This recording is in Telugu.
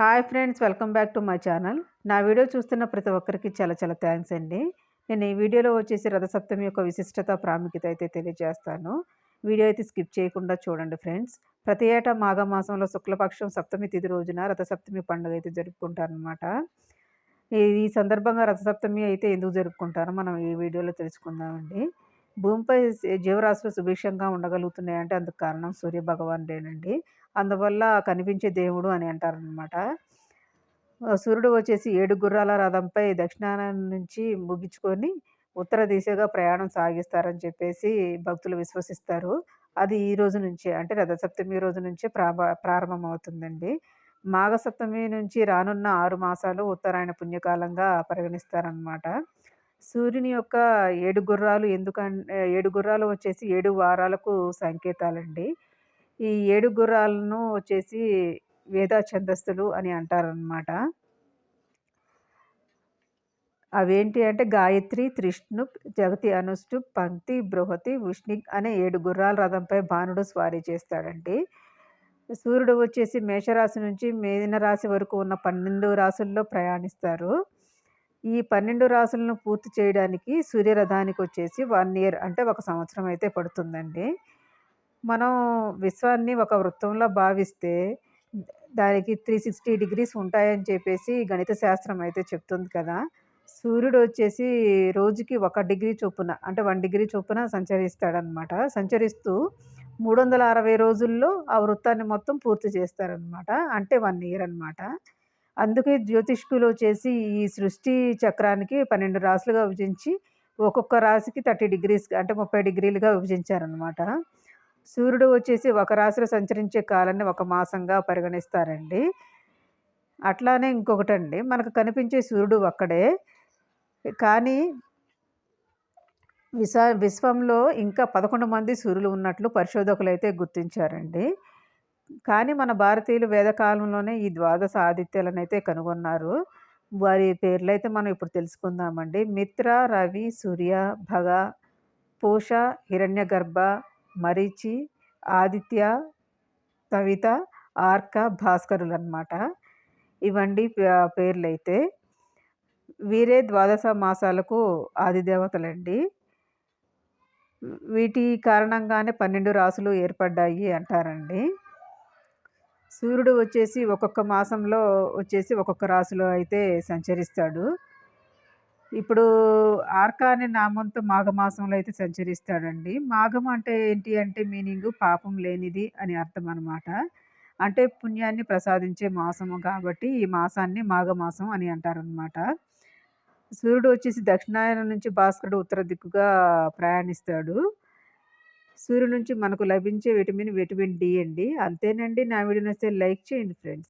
Hi friends welcome back to my channel. నా వీడియో చూస్తున్న ప్రతి ఒక్కరికి చాలా చాలా థ్యాంక్స్ అండి. నేను ఈ వీడియోలో వచ్చేసి రథసప్తమి యొక్క విశిష్టత ప్రాముఖ్యత అయితే తెలియజేస్తాను. వీడియో అయితే స్కిప్ చేయకుండా చూడండి ఫ్రెండ్స్. ప్రతి ఏటా మాఘమాసంలో శుక్లపక్షం సప్తమి తిథి రోజున రథసప్తమి పండుగ అయితే జరుపుకుంటారనమాట ఈ సందర్భంగా రథసప్తమి అయితే ఎందుకు జరుపుకుంటారో మనం ఈ వీడియోలో తెలుసుకుందామండి. భూమిపై జీవరాశులు సుభిక్షంగా ఉండగలుగుతున్నాయంటే అందుకు కారణం సూర్యభగవానుడేనండి అందువల్ల కనిపించే దేవుడు అని అంటారనమాట సూర్యుడు వచ్చేసి ఏడు గుర్రాల రథంపై దక్షిణాన నుంచి ముగించుకొని ఉత్తర దిశగా ప్రయాణం సాగిస్తారని చెప్పేసి భక్తులు విశ్వసిస్తారు. అది ఈ రోజు నుంచే అంటే రథసప్తమి రోజు నుంచే ప్రాభ ప్రారంభమవుతుందండి. మాఘసప్తమి నుంచి రానున్న ఆరు మాసాలు ఉత్తరాయణ పుణ్యకాలంగా పరిగణిస్తారనమాట సూర్యుని యొక్క ఏడు గుర్రాలు ఎందుకంటే ఏడు గుర్రాలు వచ్చేసి ఏడు వారాలకు సంకేతాలండి. ఈ ఏడు గుర్రాలను వచ్చేసి వేద ఛందస్సులు అని అంటారనమాట అవేంటి అంటే గాయత్రి త్రిష్ణు జగతి అనుష్టు పంక్తి బృహతి ఉష్ణిక్ అనే ఏడు గుర్రాల రథంపై బాణుడు స్వారీ చేస్తాడండి. సూర్యుడు వచ్చేసి మేషరాశి నుంచి మేదిన రాశి వరకు ఉన్న పన్నెండు రాశుల్లో ప్రయాణిస్తారు. ఈ పన్నెండు రాసులను పూర్తి చేయడానికి సూర్యరథానికి వచ్చేసి వన్ ఇయర్ అంటే ఒక సంవత్సరం అయితే పడుతుందండి. మనం విశ్వాన్ని ఒక వృత్తంలో భావిస్తే దానికి త్రీ సిక్స్టీ డిగ్రీస్ ఉంటాయని చెప్పేసి గణిత శాస్త్రం అయితే చెప్తుంది కదా. సూర్యుడు వచ్చేసి రోజుకి ఒక డిగ్రీ చొప్పున అంటే వన్ డిగ్రీ చొప్పున సంచరిస్తాడనమాట సంచరిస్తూ మూడు వందల అరవై రోజుల్లో ఆ వృత్తాన్ని మొత్తం పూర్తి చేస్తారనమాట అంటే వన్ ఇయర్ అనమాట అందుకే జ్యోతిష్కులు వచ్చేసి ఈ సృష్టి చక్రానికి పన్నెండు రాసులుగా విభజించి ఒక్కొక్క రాశికి థర్టీ డిగ్రీస్ అంటే ముప్పై డిగ్రీలుగా విభజించారనమాట సూర్యుడు వచ్చేసి ఒక రాశిలో సంచరించే కాలాన్ని ఒక మాసంగా పరిగణిస్తారండి. అట్లానే ఇంకొకటండి మనకు కనిపించే సూర్యుడు ఒక్కడే కానీ విశా విశ్వంలో ఇంకా పదకొండు మంది సూర్యులు ఉన్నట్లు పరిశోధకులు అయితే గుర్తించారండి. కానీ మన భారతీయులు వేదకాలంలోనే ఈ ద్వాదశ ఆదిత్యాలను అయితే కనుగొన్నారు. వారి పేర్లు అయితే మనం ఇప్పుడు తెలుసుకుందామండి. మిత్ర రవి సూర్య భగ పూష హిరణ్యగర్భ మరీచి ఆదిత్య తవిత ఆర్క భాస్కరులు అనమాట ఇవండి పేర్లు అయితే వీరే ద్వాదశ మాసాలకు ఆదిదేవతలండి. వీటి కారణంగానే పన్నెండు రాసులు ఏర్పడ్డాయి అంటారండి. సూర్యుడు వచ్చేసి ఒక్కొక్క మాసంలో వచ్చేసి ఒక్కొక్క రాశిలో అయితే సంచరిస్తాడు. ఇప్పుడు ఆర్క అనే నామంతో మాఘమాసంలో అయితే సంచరిస్తాడండి. మాఘం అంటే ఏంటి అంటే మీనింగ్ పాపం లేనిది అని అర్థం అనమాట అంటే పుణ్యాన్ని ప్రసాదించే మాసము కాబట్టి ఈ మాసాన్ని మాఘమాసం అని అంటారనమాట సూర్యుడు వచ్చేసి దక్షిణాయనం నుంచి భాస్కరుడు ఉత్తర దిక్కుగా ప్రయాణిస్తాడు. సూర్యుడు నుంచి మనకు లభించే విటమిన్ విటమిన్ డి అండి. అంతేనండి. నా వీడియో నచ్చితే లైక్ చేయండి ఫ్రెండ్స్.